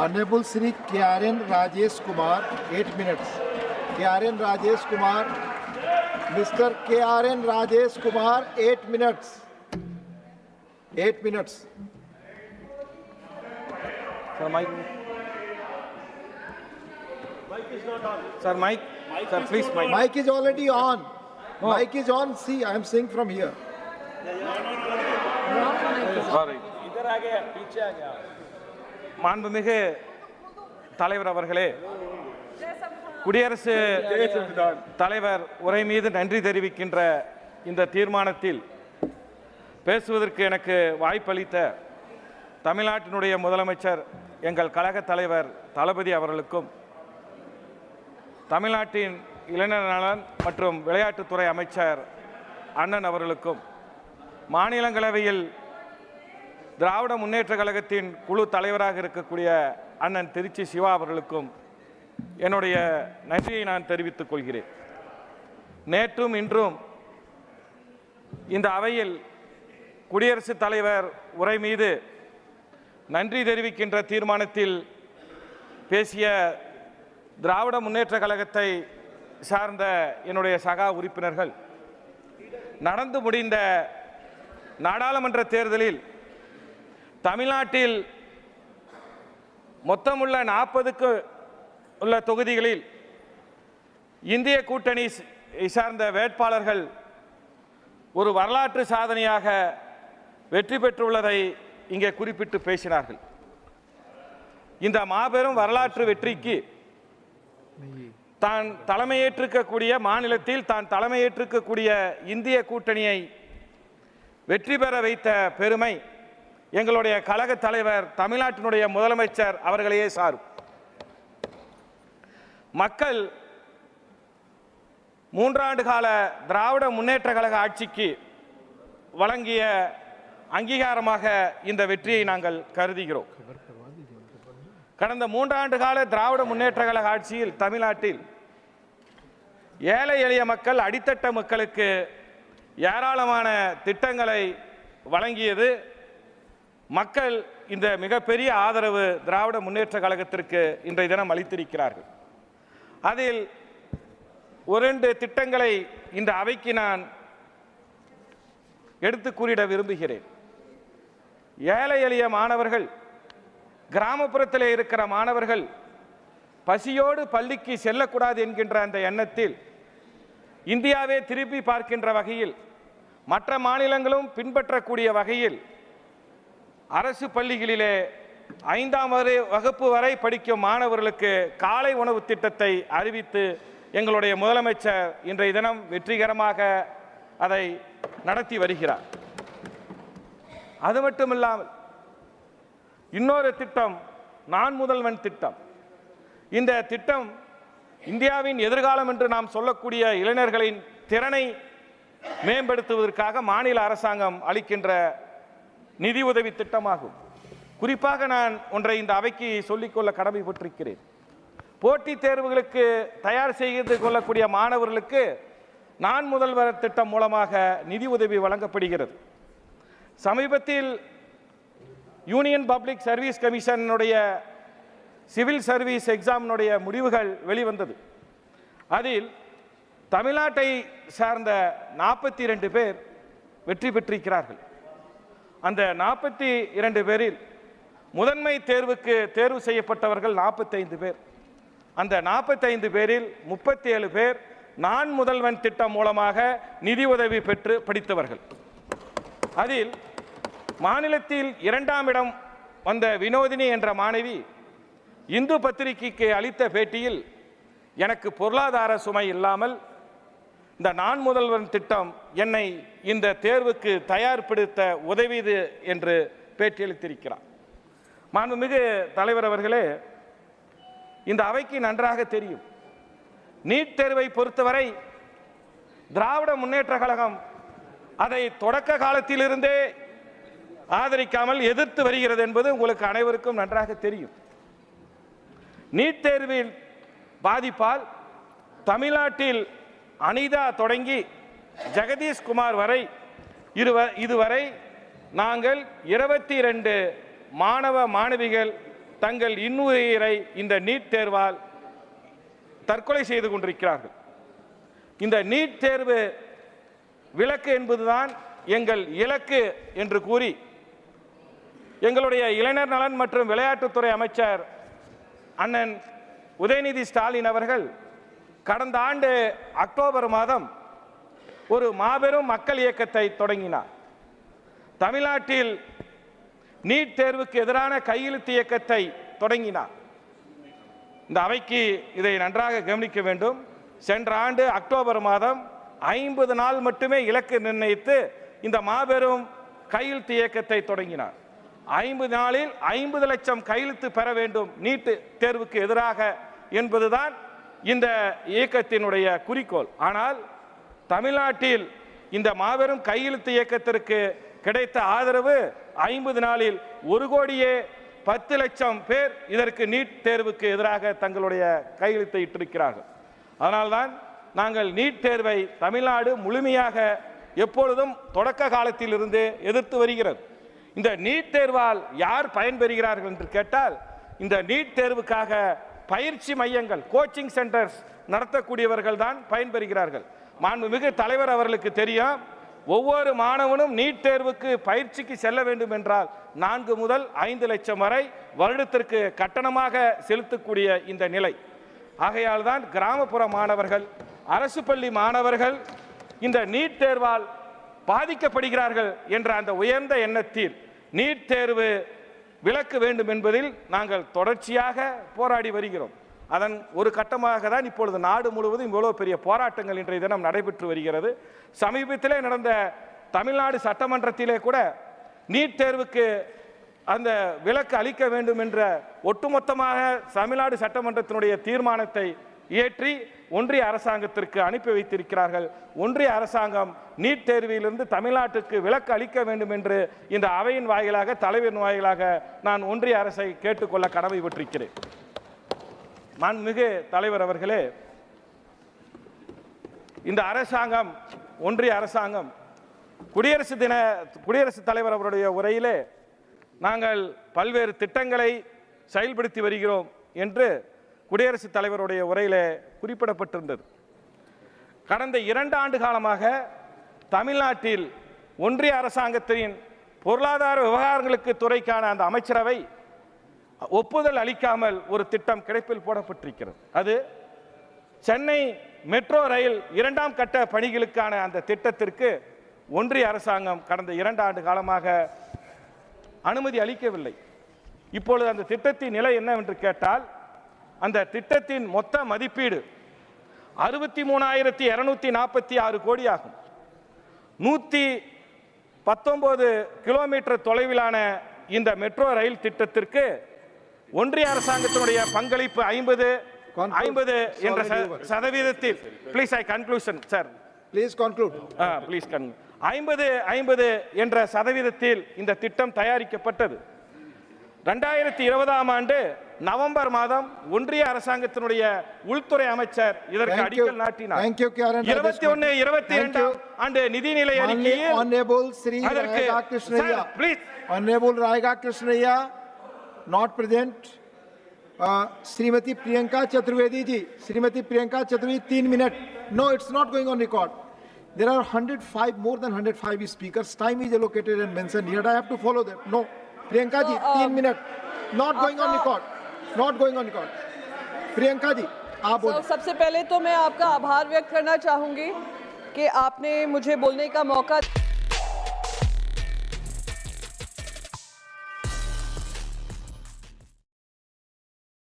Honourable Shri K R N Rajesh Kumar eight minutes K R N Rajesh Kumar mister K R N Rajesh Kumar eight minutes eight minutes sir mic sir mic sir please mic mic is already on mic is on see I am sing from here sorry इधर आ गया पीछे आ गया மாண்புமிகு தலைவர் அவர்களே குடியரசு தலைவர் உரை மீது நன்றி தெரிவிக்கின்ற இந்த தீர்மானத்தில் பேசுவதற்கு எனக்கு வாய்ப்பளித்த தமிழ்நாட்டினுடைய முதலமைச்சர் எங்கள் கழக தலைவர் தளபதி அவர்களுக்கும் தமிழ்நாட்டின் இளைஞர் நலன் மற்றும் விளையாட்டுத்துறை அமைச்சர் அண்ணன் அவர்களுக்கும் மாநிலங்களவையில் திராவிட முன்னேற்ற கழகத்தின் குழு தலைவராக இருக்கக்கூடிய அண்ணன் திருச்சி சிவா அவர்களுக்கும் என்னுடைய நன்றியை நான் தெரிவித்துக் கொள்கிறேன். நேற்றும் இன்றும் இந்த அவையில் குடியரசுத் தலைவர் உரை மீது நன்றி தெரிவிக்கின்ற தீர்மானத்தில் பேசிய திராவிட முன்னேற்ற கழகத்தை சார்ந்த என்னுடைய சகா உறுப்பினர்கள் நடந்து முடிந்த நாடாளுமன்ற தேர்தலில் தமிழ்நாட்டில் மொத்தமுள்ள நாற்பதுக்கு உள்ள தொகுதிகளில் இந்திய கூட்டணி சார்ந்த வேட்பாளர்கள் ஒரு வரலாற்று சாதனையாக வெற்றி பெற்றுள்ளதை இங்கே குறிப்பிட்டு பேசினார்கள். இந்த மாபெரும் வரலாற்று வெற்றிக்கு தான் தலைமையேற்றிருக்கக்கூடிய மாநிலத்தில் தான் தலைமையேற்றிருக்கக்கூடிய இந்திய கூட்டணியை வெற்றி பெற வைத்த பெருமை எங்களுடைய கழக தலைவர் தமிழ்நாட்டினுடைய முதலமைச்சர் அவர்களையே சாரும். மக்கள் மூன்றாண்டு கால திராவிட முன்னேற்ற கழக ஆட்சிக்கு வழங்கிய அங்கீகாரமாக இந்த வெற்றியை நாங்கள் கருதுகிறோம். கடந்த மூன்றாண்டு கால திராவிட முன்னேற்ற கழக ஆட்சியில் தமிழ்நாட்டில் ஏழை எளிய மக்கள் அடித்தட்ட மக்களுக்கு ஏராளமான திட்டங்களை வழங்கியது மக்கள் இந்த மிகப்பெரிய ஆதரவு திராவிட முன்னேற்ற கழகத்திற்கு இன்றைய தினம் அளித்திருக்கிறார்கள். அதில் ஒரு ரெண்டு திட்டங்களை இந்த அவைக்கு நான் எடுத்து கூறிட விரும்புகிறேன். ஏழை எளிய மாணவர்கள் கிராமப்புறத்தில் இருக்கிற மாணவர்கள் பசியோடு பள்ளிக்கு செல்லக்கூடாது என்கின்ற அந்த எண்ணத்தில் இந்தியாவே திருப்பி பார்க்கின்ற வகையில் மற்ற மாநிலங்களும் பின்பற்றக்கூடிய வகையில் அரசு பள்ளிகளிலே ஐந்தாம் வரை வகுப்பு வரை படிக்கும் மாணவர்களுக்கு காலை உணவு திட்டத்தை அறிவித்து எங்களுடைய முதலமைச்சர் இன்றைய தினம் வெற்றிகரமாக அதை நடத்தி வருகிறார். அது மட்டுமில்லாமல் இன்னொரு திட்டம் நான் முதல்வன் திட்டம். இந்த திட்டம் இந்தியாவின் எதிர்காலம் என்று நாம் சொல்லக்கூடிய இளைஞர்களின் திறனை மேம்படுத்துவதற்காக மாநில அரசாங்கம் அளிக்கின்ற நிதி உதவி திட்டமாகும். குறிப்பாக நான் ஒன்றை இந்த அவைக்கு சொல்லிக்கொள்ள கடமைப்பட்டிருக்கிறேன். போட்டித் தேர்வுகளுக்கு தயார் செய்து கொள்ளக்கூடிய மாணவர்களுக்கு நான் முதல்வர் திட்டம் மூலமாக நிதி உதவி வழங்கப்படுகிறது. சமீபத்தில் யூனியன் பப்ளிக் சர்வீஸ் கமிஷனுடைய சிவில் சர்வீஸ் எக்ஸாமினுடைய முடிவுகள் வெளிவந்தது. அதில் தமிழ்நாட்டை சார்ந்த நாற்பத்தி ரெண்டு பேர் வெற்றி பெற்றிருக்கிறார்கள். அந்த நாற்பத்தி இரண்டு பேரில் முதன்மை தேர்வுக்கு தேர்வு செய்யப்பட்டவர்கள் நாற்பத்தைந்து பேர். அந்த நாற்பத்தைந்து பேரில் முப்பத்தி ஏழு பேர் நான் முதல்வன் திட்டம் மூலமாக நிதி உதவி பெற்று படித்தவர்கள். அதில் மாநிலத்தில் இரண்டாம் இடம் வந்த வினோதினி என்ற மாணவி இந்து பத்திரிகைக்கு அளித்த பேட்டியில் எனக்கு பொருளாதார சுமை இல்லாமல் இந்த நான் முதல்வன் திட்டம் என்னை இந்த தேர்வுக்கு தயார்படுத்த உதவியது என்று பேட்டியளித்திருக்கிறார். மாண்புமிகு தலைவர் அவர்களே இந்த அவைக்கு நன்றாக தெரியும். நீட் தேர்வை பொறுத்தவரை திராவிட முன்னேற்ற கழகம் அதை தொடக்க காலத்திலிருந்தே ஆதரிக்காமல் எதிர்த்து வருகிறது என்பது உங்களுக்கு அனைவருக்கும் நன்றாக தெரியும். நீட் தேர்வில் பாதிப்பால் தமிழ்நாட்டில் அனிதா தொடங்கி ஜெகதீஷ் குமார் வரை இருவ இதுவரை நாங்கள் இருபத்தி ரெண்டு மாணவ மாணவிகள் தங்கள் இன்னுயிரை இந்த நீட் தேர்வால் தற்கொலை செய்து கொண்டிருக்கிறார்கள். இந்த நீட் தேர்வு விளக்கு என்பதுதான் எங்கள் இலக்கு என்று கூறி எங்களுடைய இளைஞர் நலன் மற்றும் விளையாட்டுத்துறை அமைச்சர் அண்ணன் உதயநிதி ஸ்டாலின் அவர்கள் கடந்த ஆண்டு அக்டோபர் மாதம் ஒரு மாபெரும் மக்கள் இயக்கத்தை தொடங்கினார். தமிழ்நாட்டில் நீட் தேர்வுக்கு எதிரான கையெழுத்து இயக்கத்தை தொடங்கினார். இந்த அவைக்கு இதை நன்றாக கவனிக்க வேண்டும். சென்ற ஆண்டு அக்டோபர் மாதம் ஐம்பது நாள் மட்டுமே இலக்கு நிர்ணயித்து இந்த மாபெரும் கையெழுத்து இயக்கத்தை தொடங்கினார். ஐம்பது நாளில் ஐம்பது லட்சம் கையெழுத்து பெற வேண்டும் நீட்டு தேர்வுக்கு எதிராக என்பதுதான் இந்த இயக்கத்தினுடைய குறிக்கோள். ஆனால் தமிழ்நாட்டில் இந்த மாபெரும் கையெழுத்து இயக்கத்திற்கு கிடைத்த ஆதரவு ஐம்பது நாளில் ஒரு கோடியே பத்து லட்சம் பேர் இதற்கு நீட் தேர்வுக்கு எதிராக தங்களுடைய கையெழுத்தை இட்டிருக்கிறார்கள். அதனால்தான் நாங்கள் நீட் தேர்வை தமிழ்நாடு முழுமையாக எப்பொழுதும் தொடக்க காலத்திலிருந்து எதிர்த்து வருகிறது. இந்த நீட் தேர்வால் யார் பயன்பெறுகிறார்கள் என்று கேட்டால் இந்த நீட் தேர்வுக்காக பயிற்சி மையங்கள் கோச்சிங் சென்டர்ஸ் நடத்தக்கூடியவர்கள் தான் பயன்பெறுகிறார்கள். மாண்புமிகு தலைவர் அவர்களுக்கு தெரியும் ஒவ்வொரு மாணவனும் நீட் தேர்வுக்கு பயிற்சிக்கு செல்ல வேண்டும் என்றால் நான்கு முதல் ஐந்து லட்சம் வரை வருடத்திற்கு கட்டணமாக செலுத்தக்கூடிய இந்த நிலை. ஆகையால் தான் கிராமப்புற மாணவர்கள் அரசு பள்ளி மாணவர்கள் இந்த நீட் தேர்வால் பாதிக்கப்படுகிறார்கள் என்ற அந்த உயர்ந்த எண்ணத்தில் நீட் தேர்வு விலக்கு வேண்டும் என்பதில் நாங்கள் தொடர்ச்சியாக போராடி வருகிறோம். அதன் ஒரு கட்டமாக தான் இப்பொழுது நாடு முழுவதும் இவ்வளோ பெரிய போராட்டங்கள் இன்றைய தினம் நடைபெற்று வருகிறது. சமீபத்திலே நடந்த தமிழ்நாடு சட்டமன்றத்திலே கூட நீட் தேர்வுக்கு அந்த விலக்கு அளிக்க வேண்டும் என்ற ஒட்டுமொத்தமாக தமிழ்நாடு சட்டமன்றத்தினுடைய தீர்மானத்தை இயற்றி ஒன்றிய அரசாங்கத்திற்கு அனுப்பி வைத்திருக்கிறார்கள். ஒன்றிய அரசாங்கம் நீட் தேர்விலிருந்து தமிழ்நாட்டுக்கு விலக்கு அளிக்க வேண்டும் என்று இந்த அவையின் வாயிலாக தலைவரின் வாயிலாக நான் ஒன்றிய அரசை கேட்டுக்கொள்ள கடமைப்பட்டிருக்கிறேன் மாண்புமிகு தலைவர் அவர்களே இந்த அரசாங்கம் ஒன்றிய அரசாங்கம் குடியரசு தின குடியரசுத் தலைவர் அவருடைய உரையிலே நாங்கள் பல்வேறு திட்டங்களை செயல்படுத்தி வருகிறோம் என்று குடியரசுத் தலைவருடைய உரையிலே குறிப்பிடப்பட்டிருந்தது. கடந்த இரண்டு ஆண்டு காலமாக தமிழ்நாட்டில் ஒன்றிய அரசாங்கத்தின் பொருளாதார விவகாரங்களுக்கு துறைக்கான அந்த அமைச்சரவை ஒப்புதல் அளிக்காமல் ஒரு திட்டம் கிடைப்பில் போடப்பட்டிருக்கிறது. அது சென்னை மெட்ரோ ரயில் இரண்டாம் கட்ட பணிகளுக்கான அந்த திட்டத்திற்கு ஒன்றிய அரசாங்கம் கடந்த இரண்டு ஆண்டு காலமாக அனுமதி அளிக்கவில்லை. இப்பொழுது அந்த திட்டத்தின் நிலை என்னவென்று கேட்டால் அந்த திட்டத்தின் மொத்த மதிப்பீடு அறுபத்தி மூணாயிரத்தி இருநூத்தி நாற்பத்தி ஆறு கோடி ஆகும் நூற்றி பத்தொன்பது கிலோமீட்டர் தொலைவிலான இந்த மெட்ரோ ரயில் திட்டத்திற்கு ஒன்றிய அரசாங்கத்தினுடைய பங்களிப்பு ஐம்பது. ஐம்பது என்ற சதவீதத்தில். Please I conclusion sir Please conclude. Please கன் ஐம்பது ஐம்பது என்ற சதவீதத்தில் இந்த திட்டம் தயாரிக்கப்பட்டது. ரெண்டாயிரத்தி இருபதாம் ஆண்டு நவம்பர் மாதம் ஒன்றிய அரசாங்கத்தினுடைய உள்துறை அமைச்சர் இதற்கு Thank you. அடிக்கல் நாட்டினார் Thank you, Karen இருபத்தி ஒன்னு Rajesh. இருபத்தி Thank இரண்டாம் you. ஆண்டு நிதிநிலை Only அறிக்கையில் Honorable Sri அதற்கு Raiga Krishnaiya. Sir, please. Honorable Raiga Krishnaiya, not present. Uh, Srimati Priyanka Chaturvedi ji, Srimati Priyanka Chaturvedi, तीन minute. No, it's not going on record. There are 105, more than 105 speakers. Time is allocated and mentioned here. I have to follow that. No. Priyanka ji तो, तीन minute. Not going on record not going on record Priyanka ji आप so, सबसे पहले तो मैं आपका आभार व्यक्त करना चाहूँगी कि आपने मुझे बोलने का मौका